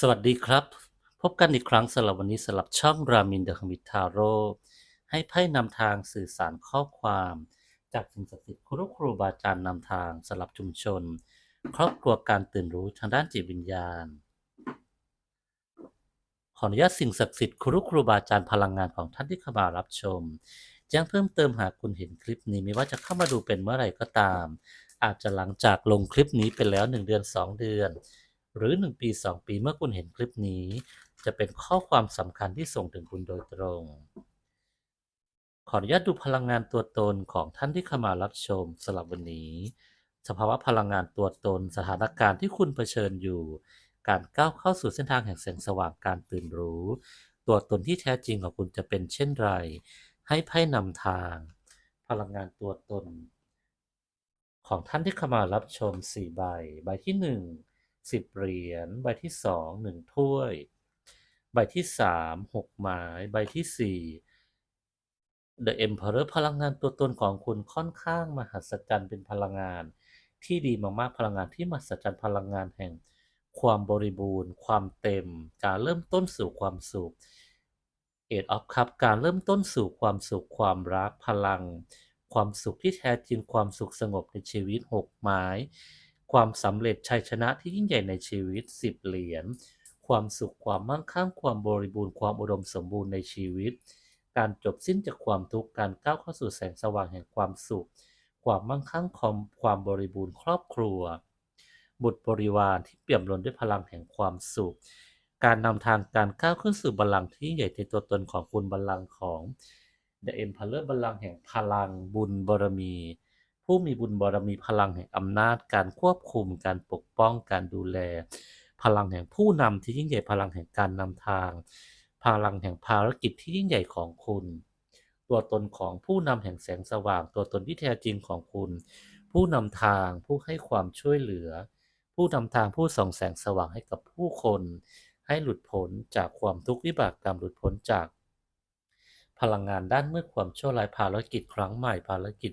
สวัสดีครับ พบกันอีกครั้งสำหรับวันนี้สำหรับช่องรามินเดอะคมิทาโร่ให้ไพ่นำทางสื่อสารข้อความ จากสิ่งศักดิ์สิทธิ์ครูครูบาอาจารย์นำทางสำหรับชุมชน ครอบครัวการตื่นรู้ทางด้านจิตวิญญาณ ขออนุญาตสิ่งศักดิ์สิทธิ์ครูครูบาอาจารย์พลังงานของท่านที่เข้ามารับชมแจ้งเพิ่มเติมหากคุณเห็นคลิปนี้ไม่ว่าจะเข้ามาดูเป็นเมื่อไหร่ก็ตาม อาจจะหลังจากลงคลิปนี้ไปแล้ว 1 เดือน 2 เดือน หรือ 1 ปี 2 ปีเมื่อคุณเห็นคลิปนี้ จะเป็นข้อความสำคัญที่ส่งถึงคุณโดยตรง ขออนุญาตดูพลังงานตัวตนของท่านที่เข้ามารับชมสำหรับวันนี้ สภาวะพลังงานตัวตน สถานการณ์ที่คุณเผชิญอยู่ การก้าวเข้าสู่เส้นทางแห่งแสงสว่างการตื่นรู้ ตัวตนที่แท้จริงของคุณจะเป็นเช่นไร ให้ไพ่นำทาง พลังงานตัวตน ของท่านที่เข้ามารับชม4ใบใบที่ 1 10 เหรียญ ใบที่ 2 1 ถ้วย ใบที่ 3 6ไม้ใบที่ 4 The Emperor พลังงานตัวตนของคุณค่อนข้างมหัศจรรย์เป็นพลังงาน ที่ดีมากๆ พลังงานที่มหัศจรรย์พลังงานแห่ง ความบริบูรณ์ ความเต็ม การเริ่มต้นสู่ความสุข Eight of Cup การเริ่มต้นสู่ความสุขความรักพลัง ความสุขที่แท้จริงความสุขสงบในชีวิต 6 ไม้ ความสำเร็จชัยชนะที่ยิ่งใหญ่ในชีวิต 10 เหรียญ ความสุขความมั่งคั่งความบริบูรณ์ความอุดมสมบูรณ์ในชีวิต การจบสิ้นจากความทุกข์การก้าวเข้าสู่แสงสว่างแห่งความสุข ความมั่งคั่งความความบริบูรณ์ครอบครัว บุตรบริวารที่เปี่ยมล้นด้วยพลังแห่งความสุข การนำทางการก้าวขึ้นสู่บัลลังก์ที่ยิ่งใหญ่ในตัวตนของคุณบัลลังก์ของ The Emperor บัลลังก์แห่งพลังบุญบารมี ผู้มีบุญบารมีพลังแห่งอำนาจการควบคุมการปกป้องการดูแล พลังแห่งผู้นำที่ยิ่งใหญ่พลังแห่งการนำทาง พลังแห่งภารกิจที่ยิ่งใหญ่ของคุณ ตัวตนของผู้นำแห่งแสงสว่าง ตัวตนที่แท้จริงของคุณ ผู้นำทางผู้ให้ความช่วยเหลือ ผู้นำทางผู้ส่องแสงสว่างให้กับผู้คน ให้หลุดพ้นจากความทุกข์วิบากกรรมหลุดพ้นจาก พลังงานด้านมืดความชั่วร้ายภารกิจครั้งใหม่ภารกิจ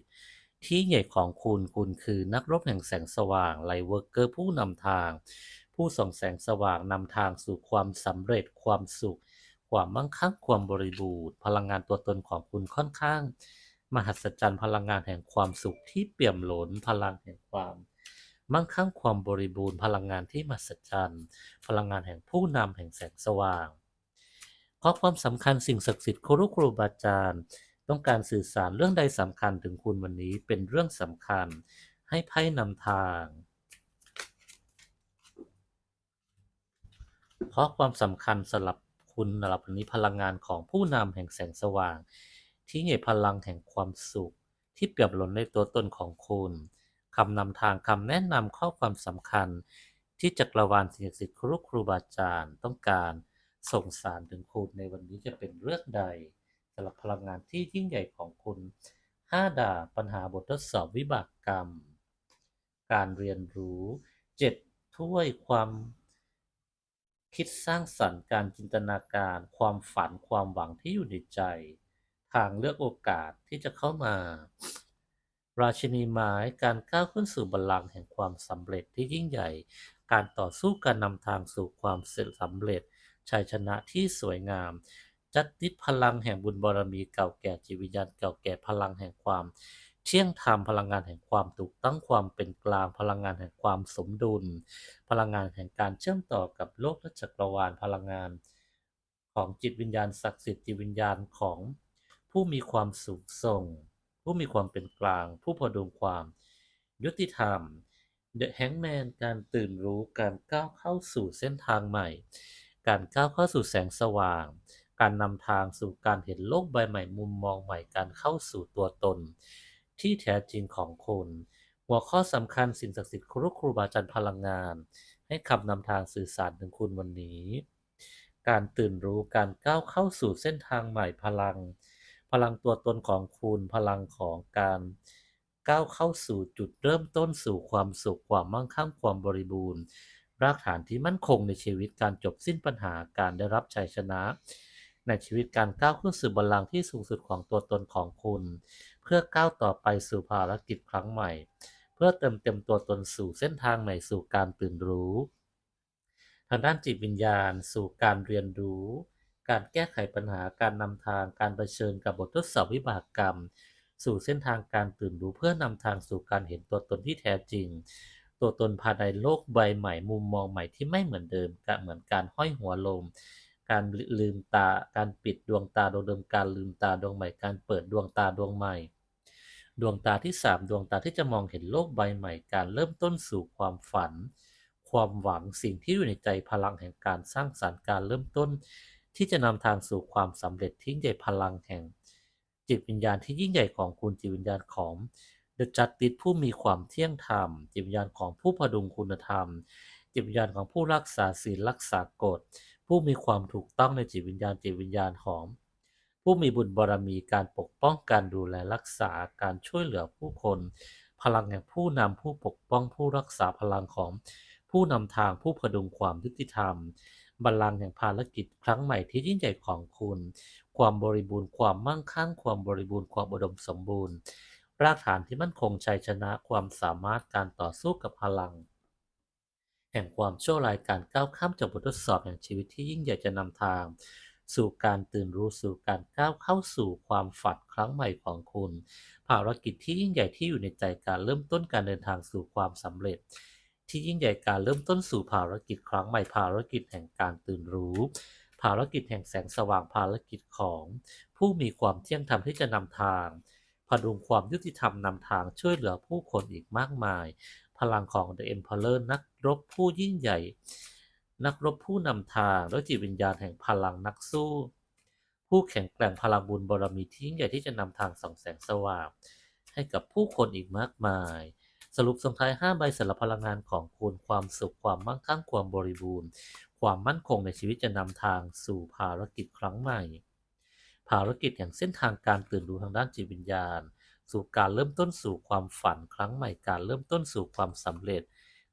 ที่ใหญ่ของคุณคุณคือนักรบแห่งแสงสว่างไลเวิร์กเกอร์ผู้นำทาง ผู้ส่องแสงสว่างนำทางสู่ความสำเร็จความสุข ความมั่งคั่งความบริบูรณ์พลังงานตัวตนของคุณค่อนข้าง มหัศจรรย์พลังงานแห่งความสุขที่เปี่ยมล้นพลังแห่งความมั่งคั่งความบริบูรณ์พลังงานที่มหัศจรรย์ พลังงานแห่งผู้นำแห่งแสงสว่าง ข้อความสำคัญสิ่งศักดิ์สิทธิ์ครูครูบาอาจารย์ ต้องการสื่อสารเรื่องใดสำคัญถึงคุณวันนี้เป็นเรื่องสำคัญ ให้ไพ่นำทางข้อความสำคัญสำหรับคุณสำหรับวันนี้พลังงานของผู้นำแห่งแสงสว่าง ที่ใหญ่พลังแห่งความสุข ที่เปี่ยมล้นในตัวตนของคุณคำนำทางคำแนะนำข้อความสำคัญ ที่จักรวาลสิ่งศักดิ์สิทธิ์ครูครูบาอาจารย์ต้องการส่งสารถึงคุณในวันนี้จะเป็นเรื่องใด สำหรับพลังงานที่ยิ่งใหญ่ของคุณห้าดาบปัญหาบททดสอบวิบากกรรม การเรียนรู้เจ็ดถ้วยความคิดสร้างสรรค์การจินตนาการ ความฝันความหวังที่อยู่ในใจ ทางเลือกโอกาสที่จะเข้ามา ราชินีไม้การก้าวขึ้นสู่บัลลังก์แห่งความสำเร็จที่ยิ่งใหญ่ การต่อสู้การนำทางสู่ความสำเร็จชัยชนะที่สวยงาม จัดติดพลังแห่งบุญบารมีเก่าแก่จิตวิญญาณเก่าแก่พลังแห่งความเที่ยงธรรมพลังงานแห่งความถูกต้องความเป็นกลางพลังงานแห่งความสมดุล พลังงานแห่งการเชื่อมต่อกับโลกและจักรวาลพลังงาน ของจิตวิญญาณศักดิ์สิทธิ์จิตวิญญาณของผู้มีความสูงส่ง ผู้มีความเป็นกลาง ผู้พอดุงความ ยุติธรรม The Hangman การตื่นรู้การก้าวเข้าสู่เส้นทางใหม่ การก้าวเข้าสู่แสงสว่าง การนำทางสู่การเห็นโลกใบใหม่มุมมองใหม่การเข้าสู่ตัวตน ที่แท้จริงของคุณหัวข้อสำคัญสิ่งศักดิ์สิทธิ์ครูครูบาอาจารย์พลังงาน ให้คำนำทางสื่อสารถึงคุณวันนี้ การตื่นรู้การก้าวเข้าสู่เส้นทางใหม่พลัง พลังตัวตนของคุณพลังของการก้าวเข้าสู่จุดเริ่มต้นสู่ความสุขความมั่งคั่งความบริบูรณ์ รากฐานที่มั่นคงในชีวิตการจบสิ้นปัญหาการได้รับชัยชนะ ในชีวิตการก้าวขึ้นสู่บัลลังก์ที่สูงสุดของตัวตนของคุณ เพื่อก้าวต่อไปสู่ภารกิจครั้งใหม่ เพื่อเติมเต็มตัวตนสู่เส้นทางใหม่สู่การตื่นรู้ ทางด้านจิตวิญญาณ สู่การเรียนรู้ การแก้ไขปัญหาการนำทางการเผชิญกับบททดสอบวิบากกรรม สู่เส้นทางการตื่นรู้เพื่อนำทางสู่การเห็นตัวตนที่แท้จริง ตัวตนภายในโลกใบใหม่มุมมองใหม่ที่ไม่เหมือนเดิมกะเหมือนการห้อยหัวลง การลืมตา การปิดดวงตาดวงเดิม การลืมตาดวงใหม่ การเปิดดวงตาดวงใหม่ ดวงตาที่สามดวงตาที่จะมองเห็นโลกใบใหม่ การเริ่มต้นสู่ความฝัน ความหวัง สิ่งที่อยู่ในใจพลังแห่งการสร้างสรรค์ การเริ่มต้น ที่จะนำทางสู่ความสำเร็จที่ยิ่งใหญ่พลังแห่ง จิตวิญญาณที่ยิ่งใหญ่ของคุณจิตวิญญาณของ The Justice ผู้มีความเที่ยงธรรม จิตวิญญาณของผู้พดุงคุณธรรม จิตวิญญาณของผู้รักษาศีลรักษากฎ ผู้มีความถูกต้องในจิตวิญญาณจิตวิญญาณของ ผู้มีบุญบารมีการปกป้องการดูแลรักษาการช่วยเหลือผู้คน พลังแห่งผู้นำผู้ปกป้องผู้รักษาพลังของ ผู้นำทางผู้พดุงความยุติธรรมบัลลังก์แห่งภารกิจครั้งใหม่ที่ยิ่งใหญ่ของคุณ ความบริบูรณ์ความมั่งคั่ง ความบริบูรณ์ความอุดมสมบูรณ์ รากฐานที่มั่นคงชัยชนะความสามารถการต่อสู้กับพลัง แห่งความโชั่วร้ายการก้าวข้ามจากบททดสอบแห่งชีวิตที่ยิ่งใหญ่จะนำทาง สู่การตื่นรู้สู่การก้าวเข้าสู่ความฝันครั้งใหม่ของคุณ ภารกิจที่ยิ่งใหญ่ที่อยู่ในใจการเริ่มต้นการเดินทางสู่ความสำเร็จ ที่ยิ่งใหญ่การเริ่มต้นสู่ภารกิจครั้งใหม่ภารกิจแห่งการตื่นรู้ภารกิจแห่งแสงสว่างภารกิจของ ผู้มีความเที่ยงธรรมที่จะนำทางพดุงความยุติธรรมนำทางช่วยเหลือผู้คนอีกมากมาย พลังของ The Emperor นักรบผู้ยิ่งใหญ่ นักรบผู้นำทางและจิตวิญญาณแห่งพลังนักสู้ ผู้แข็งแกร่งพลังบุญบารมีที่ยิ่งใหญ่ที่จะนำทางส่องแสงสว่าง ให้กับผู้คนอีกมากมาย สรุปส่งท้าย 5 ใบสำหรับพลังงานของคุณความสุขความมั่งคั่งความบริบูรณ์ ความมั่นคงในชีวิตจะนำทางสู่ภารกิจครั้งใหม่ ภารกิจแห่งเส้นทางการตื่นรู้ทางด้านจิตวิญญาณ สู่การเริ่มต้นสู่ความฝันครั้งใหม่การเริ่มต้นสู่ความสำเร็จ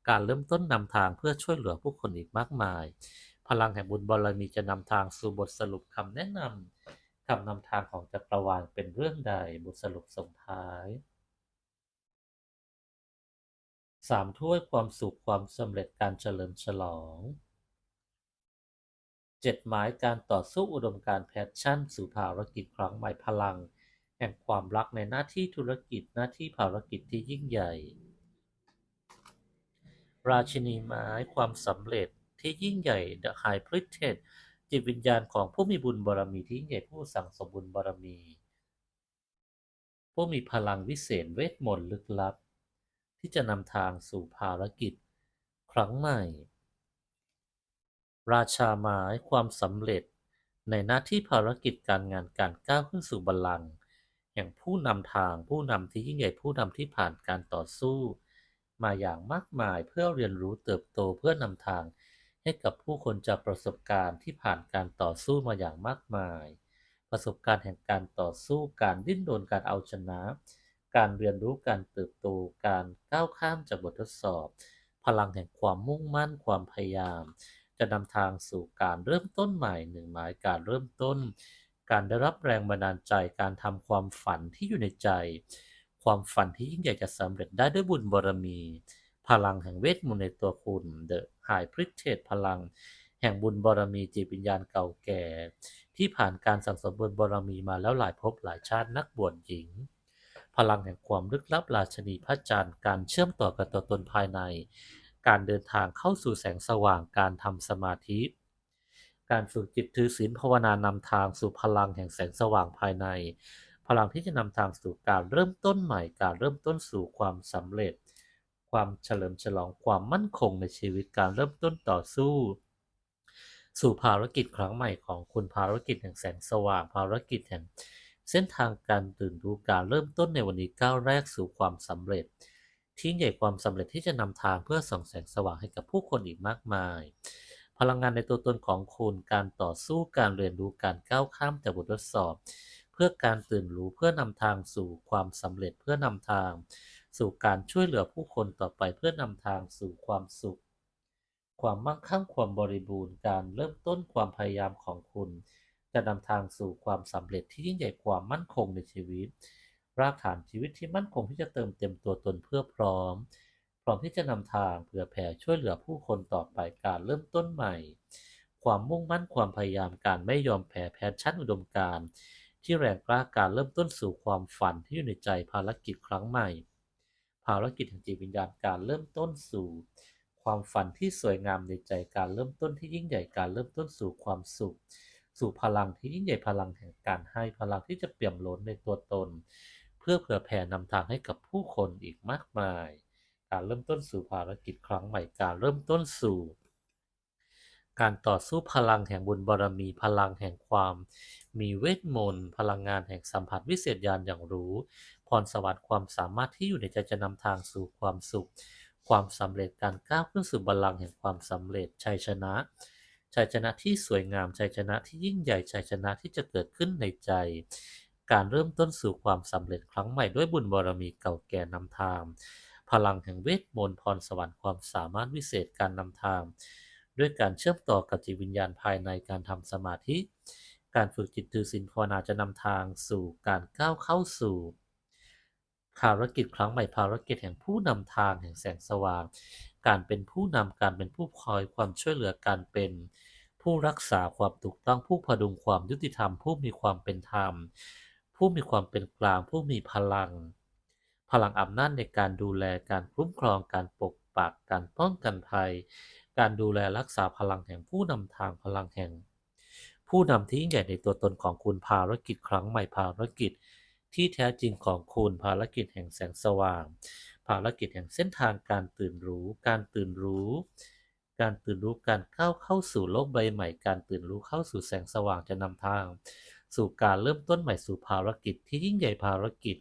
การเริ่มต้นนำทางเพื่อช่วยเหลือผู้คนอีกมากมาย พลังแห่งบุญบารมีจะนำทางสู่บทสรุปคำแนะนำคำนำทางของจักรวาลเป็นเรื่องใดบทสรุปส่งท้ายสามถ้วยความสุขความสำเร็จการเฉลิมฉลองเจ็ดหมายการต่อสู้อุดมการแพชชั่น สู่ภารกิจครั้งใหม่พลัง แห่งความรักในหน้าที่ธุรกิจหน้าที่ภารกิจที่ยิ่งใหญ่ ราชินีไม้ความสำเร็จที่ยิ่งใหญ่ The High Priestess จิตวิญญาณของผู้มีบุญบารมีที่ยิ่งใหญ่ผู้สั่งสมบุญบารมี ผู้มีพลังวิเศษเวทมนต์ลึกลับ ที่จะนำทางสู่ภารกิจ ครั้งใหม่ ราชาไม้ความสำเร็จในหน้าที่ภารกิจการงานการก้าวขึ้นสู่บัลลังก์ แห่งผู้นำทางผู้นำที่ยิ่งใหญ่ผู้นำที่ผ่านการต่อสู้ มาอย่างมากมายเพื่อเรียนรู้เติบโตเพื่อนำทางให้กับผู้คนจากประสบการณ์ที่ผ่านการต่อสู้มาอย่างมากมาย ประสบการณ์แห่งการต่อสู้ การดิ้นรนการเอาชนะ การเรียนรู้การเติบโต การก้าวข้ามจากบททดสอบ พลังแห่งความมุ่งมั่นความพยายาม จะนำทางสู่การเริ่มต้นใหม่หนึ่งหมายการเริ่มต้น การได้รับแรงบันดาลใจการทำความฝันที่อยู่ในใจ ความฝันที่ยิ่งใหญ่จะสำเร็จได้ด้วยบุญบารมี พลังแห่งเวทมนต์ในตัวคุณ The High Priestess พลัง แห่งบุญบารมีจิตวิญญาณเก่าแก่ ที่ผ่านการสั่งสมบุญบารมีมาแล้วหลายภพหลายชาตินักบวชหญิง พลังแห่งความลึกลับราชนีพระจันทร์การเชื่อมต่อกับตัวตนภายใน การเดินทางเข้าสู่แสงสว่างการทำสมาธิ การฝึกจิตถือศีลภาวนานำทางสู่พลังแห่งแสงสว่างภายใน พลังที่จะนำทางสู่การเริ่มต้นใหม่การเริ่มต้นสู่ความสำเร็จ ความเฉลิมฉลองความมั่นคงในชีวิตการเริ่มต้นต่อสู้ สู่ภารกิจครั้งใหม่ของคุณภารกิจแห่งแสงสว่างภารกิจแห่งเส้นทางการตื่นรู้การเริ่มต้นในวันนี้ก้าวแรกสู่ความสำเร็จ ที่ใหญ่ความสำเร็จที่จะนำทางเพื่อส่องแสงสว่างให้กับผู้คนอีกมากมาย พลังงานในตัวตนของคุณการต่อสู้การเรียนรู้การก้าวข้ามจากบททดสอบ เพื่อการตื่นรู้เพื่อนำทางสู่ความสำเร็จเพื่อนำทาง สู่การช่วยเหลือผู้คนต่อไปเพื่อนำทางสู่ความสุข ความมั่งคั่งความบริบูรณ์การเริ่มต้นความพยายามของคุณ จะนำทางสู่ความสำเร็จที่ยิ่งใหญ่ความมั่นคงในชีวิต รากฐานชีวิตที่มั่นคงที่จะเติมเต็มตัวตนเพื่อพร้อม พร้อมที่จะนำทางเผื่อแผ่ช่วยเหลือผู้คนต่อไปการเริ่มต้นใหม่ ความมุ่งมั่นความพยายามการไม่ยอมแพ้แพชชั่นอุดมการณ์ที่แรงกล้าการเริ่มต้นสู่ความฝันที่อยู่ในใจภารกิจครั้งใหม่ ภารกิจแห่งจิตวิญญาณการเริ่มต้นสู่ ความฝันที่สวยงามในใจการเริ่มต้นที่ยิ่งใหญ่การเริ่มต้นสู่ความสุข สู่พลังที่ยิ่งใหญ่พลังแห่งการให้พลังที่จะเปี่ยมล้นในตัวตน เพื่อเผื่อแผ่นำทางให้กับผู้คนอีกมากมาย การเริ่มต้นสู่ภารกิจครั้งใหม่การเริ่มต้นสู่ การต่อสู้พลังแห่งบุญบารมีพลังแห่งความ มีเวทมนต์พลังงานแห่งสัมผัสวิเศษญาณอย่างรู้พรสวรรค์ความสามารถที่อยู่ในใจจะนำทางสู่ความสุข ความสำเร็จการก้าวขึ้นสู่บัลลังก์แห่งความสำเร็จชัยชนะชัยชนะที่สวยงามชัยชนะที่ยิ่งใหญ่ชัยชนะที่จะเกิดขึ้นในใจ การเริ่มต้นสู่ความสำเร็จครั้งใหม่ด้วยบุญบารมีเก่าแก่นำทาง พลังแห่งเวทมนต์พรสวรรค์ความสามารถวิเศษการนำทาง ด้วยการเชื่อมต่อกับจิตวิญญาณภายในการทำสมาธิ การฝึกจิตถือศีลภาวนาจะนำทางสู่การก้าวเข้าสู่ภารกิจครั้งใหม่ภารกิจแห่งผู้นำทางแห่งแสงสว่าง การเป็นผู้นำการเป็นผู้คอยความช่วยเหลือการเป็นผู้รักษาความถูกต้องผู้พดุงความยุติธรรม ผู้มีความเป็นธรรม ผู้มีความเป็นกลาง ผู้มีพลัง พลังอำนาจในการดูแลการคุ้มครองการปกปักการป้องกันภัย การดูแลรักษาพลังแห่งผู้นำทางพลังแห่ง ผู้นำที่ยิ่งใหญ่ในตัวตนของคุณภารกิจครั้งใหม่ภารกิจ ที่แท้จริงของคุณภารกิจแห่งแสงสว่าง ภารกิจแห่งเส้นทางการตื่นรู้ การตื่นรู้ การตื่นรู้การเข้าเข้าสู่โลกใบใหม่ การตื่นรู้เข้าสู่แสงสว่างจะนำทาง สู่การเริ่มต้นใหม่สู่ภารกิจที่ยิ่งใหญ่ภารกิจ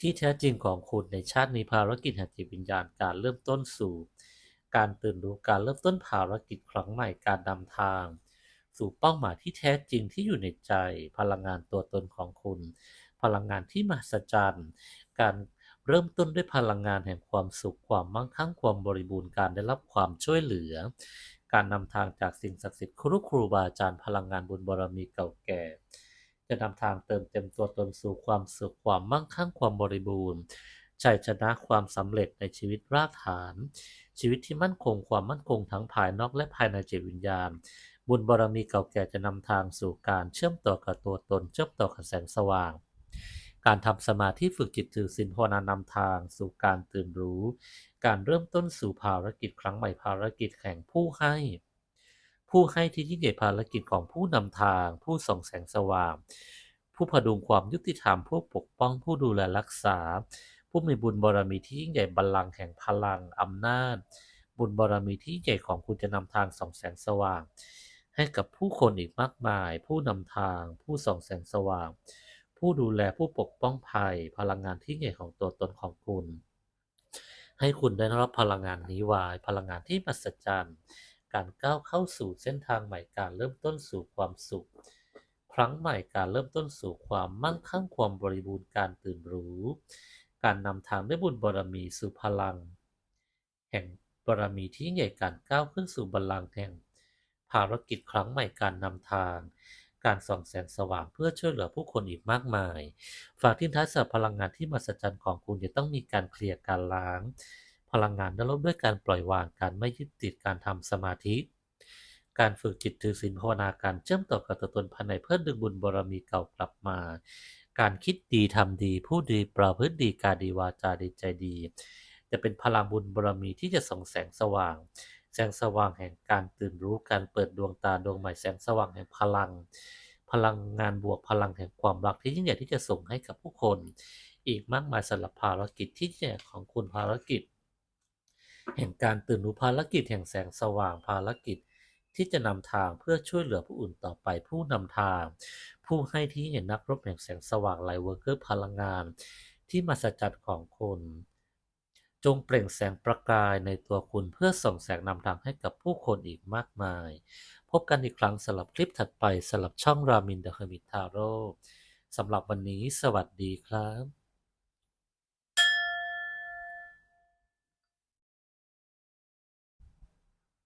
ที่แท้จริงของคุณในชาตินี้ภารกิจแห่งจิตวิญญาณการเริ่มต้นสู่ การตื่นรู้การเริ่มต้นภารกิจครั้งใหม่การนำทาง สู่เป้าหมายที่แท้จริงที่อยู่ในใจ พลังงานตัวตนของคุณ พลังงานที่มหัศจรรย์การเริ่มต้นด้วยพลังงานแห่งความสุขความมั่งคั่งความบริบูรณ์การได้รับความช่วยเหลือ การนำทางจากสิ่งศักดิ์สิทธิ์ครูครูบาอาจารย์พลังงานบุญบารมีเก่าแก่ จะนำทางเติมเต็มตัวตนสู่ความสุขความมั่งคั่งความบริบูรณ์ชัยชนะความสำเร็จในชีวิตรากฐาน ชีวิตที่มั่นคงความมั่นคงทั้งภายนอกและภายในจิตวิญญาณ บุญบารมีเก่าแก่จะนำทางสู่การเชื่อมต่อกับตัวตน เชื่อมต่อกับแสงสว่าง การทำสมาธิฝึกจิตถือศีลภาวนานำทางสู่การตื่นรู้ การเริ่มต้นสู่ภารกิจครั้งใหม่ภารกิจแห่งผู้ให้ ผู้ให้ที่ยิ่งใหญ่ภารกิจของผู้นำทาง ผู้ส่องแสงสว่าง ผู้พดุงความยุติธรรม ผู้ปกป้องผู้ดูแลรักษา ผู้มีบุญบารมีที่ยิ่งใหญ่บัลลังก์แห่งพลังอำนาจ บุญบารมีที่ยิ่งใหญ่ของคุณจะนำทางส่องแสงสว่าง ให้กับผู้คนอีกมากมาย ผู้นำทาง ผู้ส่องแสงสว่าง ผู้ดูแลผู้ปกป้องภัย พลังงานที่ใหญ่ของตัวตนของคุณ ให้คุณได้รับพลังงานนี้ไวายพลังงานที่มหัศจรรย์ การก้าวเข้าสู่เส้นทางใหม่การเริ่มต้นสู่ความสุข ครั้งใหม่การเริ่มต้นสู่ความมั่งคั่งความบริบูรณ์การตื่นรู้ การนำทางด้วยบุญบารมีสู่พลัง แห่งบารมีที่ยิ่งใหญ่การก้าวขึ้นสู่บัลลังก์แห่ง ภารกิจครั้งใหม่การนำทาง การส่องแสงสว่างเพื่อช่วยเหลือผู้คนอีกมากมาย ฝากทิ้งท้ายสำหรับพลังงานที่มหัศจรรย์ของคุณจะต้องมีการเคลียร์การล้าง พลังงานนั้นลบด้วยการปล่อยวางการไม่ยึดติดการทำสมาธิ การฝึกจิตถือศีลภาวนาการเชื่อมต่อกับตัวตนภายในเพื่อดึงบุญบารมีเก่ากลับมา การคิดดีทำดีพูดดีประพฤติดีการดีวาจาดีใจดี จะเป็นพลังบุญบารมีที่จะส่องแสงสว่าง แสงสว่างแห่งการตื่นรู้การเปิดดวงตาดวงใหม่แสงสว่างแห่งพลัง พลังงานบวกพลังแห่งความรักที่ยิ่งใหญ่ที่จะส่งให้กับผู้คน อีกมากมายสำหรับภารกิจที่ยิ่งใหญ่ของคุณภารกิจ แห่งการตื่นรู้ภารกิจแห่งแสงสว่างภารกิจ ที่จะนำทางเพื่อช่วยเหลือผู้อื่นต่อไปผู้นำทาง ผู้ให้ที่ยิ่งใหญ่นักรบแห่งแสงสว่างไลเวอร์เกอร์พลังงาน ที่มหัศจรรย์ของคุณจงเปล่งแสงประกายในตัวคุณเพื่อส่องแสงนำทางให้กับผู้คนอีกมากมาย พบกันอีกครั้งสำหรับคลิปถัดไปสำหรับช่องรามินเดอะเฮมิทาโร่สำหรับวันนี้สวัสดีครับ